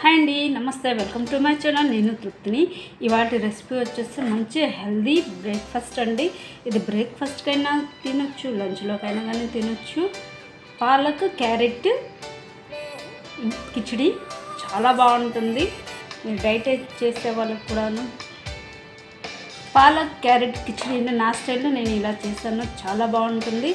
Hi అండి నమస్తే welcome to my channel. నేను తృప్తిని. ఇవాటి రెసిపీ వచ్చేసి మంచి హెల్దీ బ్రేక్ఫాస్ట్ అండి. ఇది బ్రేక్ఫాస్ట్కైనా తినొచ్చు లంచ్లోకైనా కానీ తినొచ్చు. పాలక్ క్యారెట్ కిచిడి చాలా బాగుంటుంది. మీరు డైట్ చేసే వాళ్ళకి కూడాను. పాలక్ క్యారెట్ కిచిడీని నా స్టైల్లో నేను ఇలా చేశాను. చాలా బాగుంటుంది.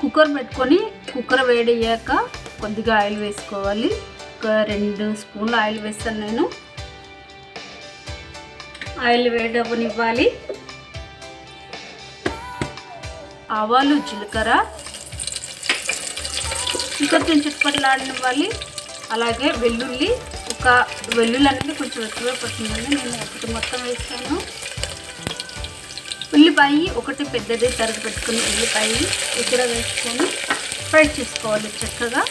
కుక్కర్ పెట్టుకొని కుక్కర్ వేడయ్యాక కొద్దిగా ఆయిల్ వేసుకోవాలి. ఒక రెండు స్పూన్లు ఆయిల్ వేస్తాను నేను. ఆయిల్ వేడవనివ్వాలి. ఆవాలు జీలకర్ర. ఇంకొంచెం కొంచెం చిట్పట్లాడనివ్వాలి అలాగే వెల్లుల్లి. ఒక వెల్లుల్లి అనేది కొంచెం ఎక్కువ పడుతుందండి నేను ఒకటి మొత్తం వేస్తాను. ఉల్లిపాయ ఒకటి పెద్దది తరుగు పెట్టుకుని ఉల్లిపాయ ఇక్కడ వేసుకొని ఫ్రై చేసుకోవాలి చక్కగా.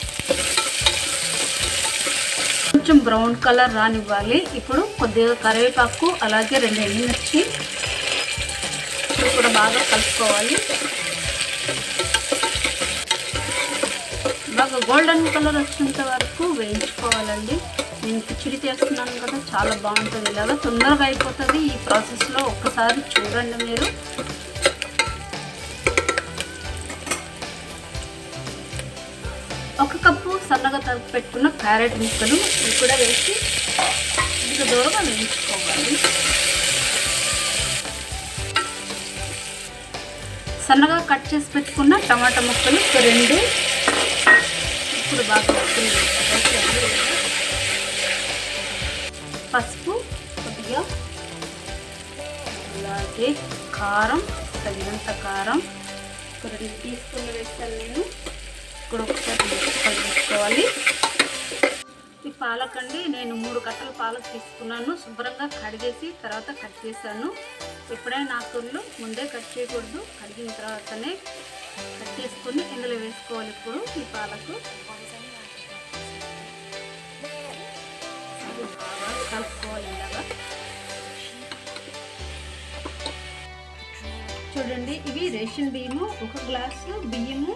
కొంచెం బ్రౌన్ కలర్ రానివ్వాలి. ఇప్పుడు కొద్దిగా కరివేపాకు అలాగే రెండు ఎండుమిర్చి ఇప్పుడు కూడా బాగా కలుపుకోవాలి. బాగా గోల్డెన్ కలర్ వచ్చేంత వరకు వేయించుకోవాలండి. నేను కిచిడి చేస్తున్నాను కదా చాలా బాగుంటుంది ఇలాగా తొందరగా అయిపోతుంది ఈ ప్రాసెస్లో ఒక్కసారి చూడండి మీరు. ఒక కప్పు సన్నగా తగ్గు పెట్టుకున్న క్యారెట్ ముక్కలు ఇవి కూడా వేసి ఇంకా దూరంగా వేయించుకోవాలి. సన్నగా కట్ చేసి పెట్టుకున్న టమాటా ముక్కలు ఒక రెండు. ఇప్పుడు బాగా వస్తుంది పసుపు కొద్దిగా అలాగే కారం తగినంత కారం. ఒక రెండు టీ స్పూన్లు వేస్తాను నేను. ఇప్పుడు ఒకసారి కలుపుకోవాలి ఈ అండి నేను మూడు కట్టలు పాలకు తీసుకున్నాను. శుభ్రంగా కడిగేసి తర్వాత కట్ చేశాను. ఎప్పుడైనా ఆకుళ్ళు ముందే కట్ చేయకూడదు. కడిగిన తర్వాతనే కట్ చేసుకొని ఇందులో వేసుకోవాలి ఇప్పుడు ఈ పాలకు. కలుపుకోవాలి ఇలాగా చూడండి ఇవి రేషన్ బియ్యము ఒక గ్లాసు బియ్యము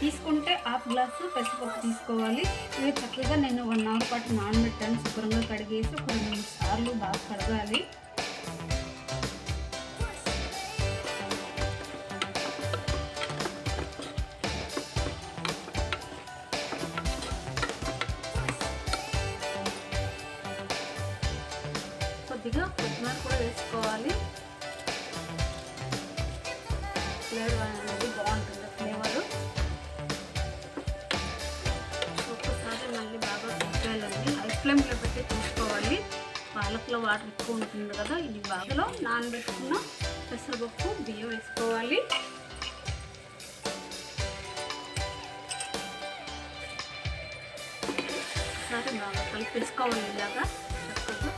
తీసుకుంటే హాఫ్ గ్లాసు పెసరపప్పు తీసుకోవాలి. ఇవి చక్కగా నేను వన్ అవర్ పాటు నానబెట్టాను శుభ్రంగా కడిగేసి ఒక రెండు మూడు సార్లు బాగా కడగాలి. కొద్దిగా కొత్తిమీర కూడా వేసుకోవాలి. ఫ్లేవర్ అనేది బాగుంటుంది ఫ్లేవరు. ఒక్కసారి మళ్ళీ బాగా కుక్కేయాలండి హై ఫ్లేమ్లో పెట్టి చూసుకోవాలి పాలకులో వాటర్ ఎక్కువ ఉంటుంది కదా ఇది బాగాలో నానబెట్టుకున్న పెసరపప్పు బియ్యం వేసుకోవాలి. ఒకసారి బాగా కలిపేసుకోవాలి ఇలాగా చక్కగా.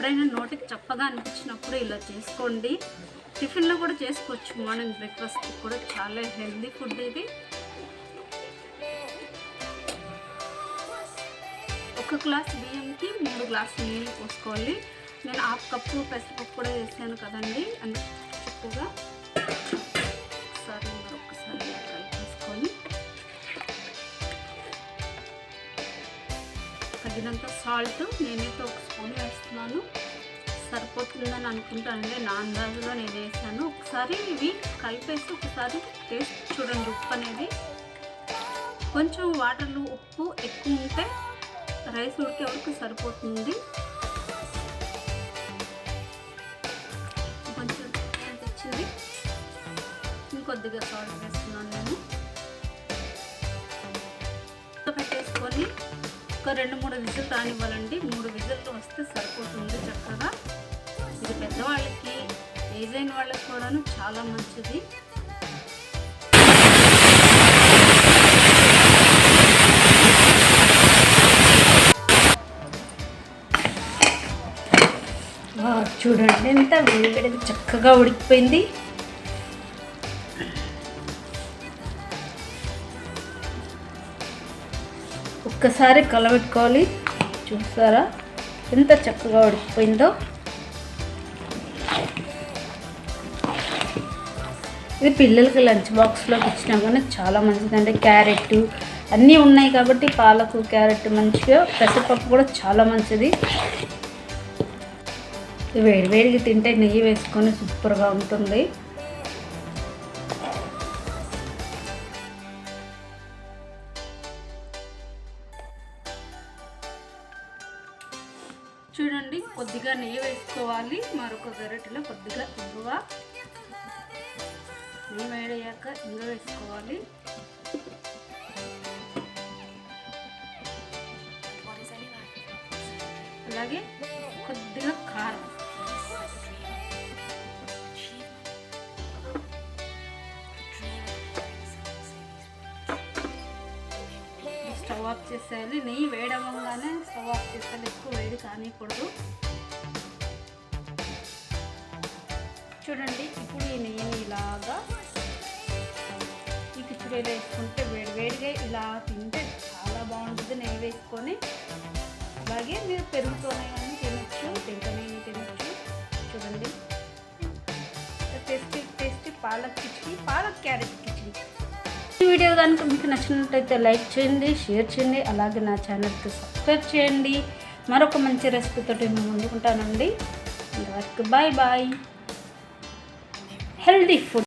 ఎప్పుడైనా నోటికి చప్పగా అనిపించినప్పుడు ఇలా చేసుకోండి. టిఫిన్లో కూడా చేసుకోవచ్చు. మార్నింగ్ బ్రేక్ఫాస్ట్ కూడా చాలా హెల్దీ ఫుడ్ ఇది. ఒక గ్లాస్ బియ్యంకి మూడు గ్లాసులు నీళ్ళు పోసుకోవాలి. నేను హాఫ్ కప్పు పెసరపప్పు కూడా వేసాను కదండి. అని చక్కగా తగినంత సాల్ట్ నేనైతే ఒక స్పూన్ వేస్తున్నాను. సరిపోతుందని అనుకుంటానండి. నా అందాజులో నేను వేసాను. ఒకసారి ఇవి కలిపేసి ఒకసారి టేస్ట్ చూడండి ఉప్పు అనేది. కొంచెం వాటర్లో ఉప్పు ఎక్కువ ఉంటే రైస్ ఉడికే వరకు సరిపోతుంది. కొంచెం వచ్చింది ఇంకొద్దిగా సాల్ట్ వేస్తున్నాను నేను. పెట్టేసుకొని ఒక రెండు మూడు విజిల్ రానివ్వాలండి మూడు విజిల్లు వస్తే సరిపోతుంది చక్కగా. ఇది పెద్దవాళ్ళకి ఏజ్ అయిన వాళ్ళకి కూడాను చాలా మంచిది. చూడండి ఎంత వేడివేడి చక్కగా ఉడికిపోయింది. ఒక్కసారి కలబెట్టుకోవాలి చూస్తారా ఎంత చక్కగా ఉడికిపోయిందో. ఇది పిల్లలకి లంచ్ బాక్స్లోకి ఇచ్చినా కానీ చాలా మంచిది క్యారెట్ అన్నీ ఉన్నాయి కాబట్టి పాలకు క్యారెట్ మంచిగా పెసరపప్పు కూడా చాలా మంచిది. వేడివేడిగా తింటే నెయ్యి వేసుకొని సూపర్గా ఉంటుంది. చూడండి కొద్దిగా నెయ్యి వేసుకోవాలి. మరొక గరిటెలో కొద్దిగా ఇంగువ నెయ్యి వేడయ్యాక ఇంగువ వేసుకోవాలి. అలాగే కొద్దిగా కారం. ఆఫ్ చేసేయాలి. నెయ్యి వేడవ్వగానే స్టవ్ ఆఫ్ చేసేయాలి. ఎక్కువ వేడి కానికూడదు చూడండి ఇప్పుడు ఈ నెయ్యిని ఇలాగా ఈ కిచడీలో వేసుకుంటే వేడి వేడిగా ఇలా తింటే చాలా బాగుంటుంది. నెయ్యి వేసుకొని అలాగే మీరు పెరుగుతోనే కానీ తినొచ్చు. తింటనే తినచ్చు. చూడండి. Tasty tasty palak khichdi palak carrot khichdi. Video కనుక మీకు నచ్చినట్లయితే లైక్ చేయండి షేర్ చేయండి అలాగే నా ఛానల్కి సబ్స్క్రైబ్ చేయండి. మరొక మంచి రెసిపీతో మేము ముందుకుంటానండి ఇంతవరకు బాయ్ బాయ్ హెల్దీ ఫుడ్